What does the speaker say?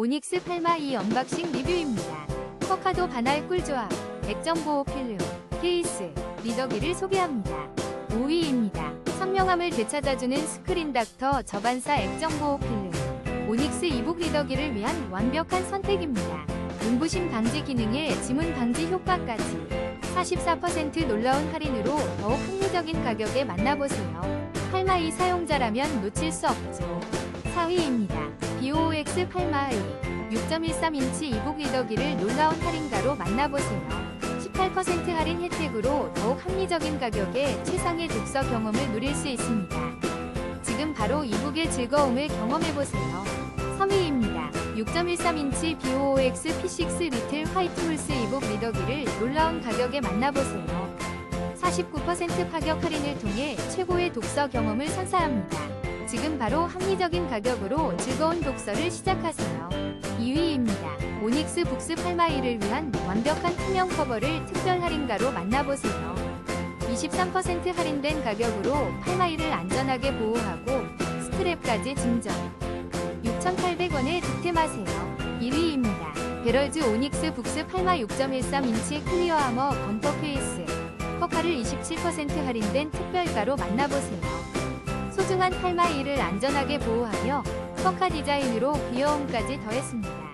오닉스 팔마 2 언박싱 리뷰입니다. 커카도 반할 꿀조합, 액정 보호 필름, 케이스, 리더기를 소개합니다. 5위입니다. 선명함을 되찾아주는 스크린 닥터 저반사 액정 보호 필름. 오닉스 이북 리더기를 위한 완벽한 선택입니다. 눈부심 방지 기능에 지문 방지 효과까지 44% 놀라운 할인으로 더욱 합리적인 가격에 만나보세요. 팔마2 사용자라면 놓칠 수 없죠. 4위입니다. BOX 팔마2 6.13인치 이북 리더기를 놀라운 할인가로 만나보세요. 18% 할인 혜택으로 더욱 합리적인 가격에 최상의 독서 경험을 누릴 수 있습니다. 지금 바로 이북의 즐거움을 경험해보세요. 3위입니다. 6.13인치 BOX P6 리틀 화이트 홀스 이북 리더기를 놀라운 가격에 만나보세요. 49% 파격 할인을 통해 최고의 독서 경험을 선사합니다. 지금 바로 합리적인 가격으로 즐거운 독서를 시작하세요. 2위입니다. 오닉스 북스 팔마이를 위한 완벽한 투명 커버를 특별 할인가로 만나보세요. 23% 할인된 가격으로 팔마이를 안전하게 보호하고 스트랩까지 증정. 6,800원에 득템하세요. 1위입니다. 베럴즈 오닉스 북스 팔마 6.13인치 클리어 아머 범퍼 케이스. 커카를 27% 할인된 특별가로 만나보세요. 소중한 팔마이를 안전하게 보호하며 커카 디자인으로 귀여움까지 더했습니다.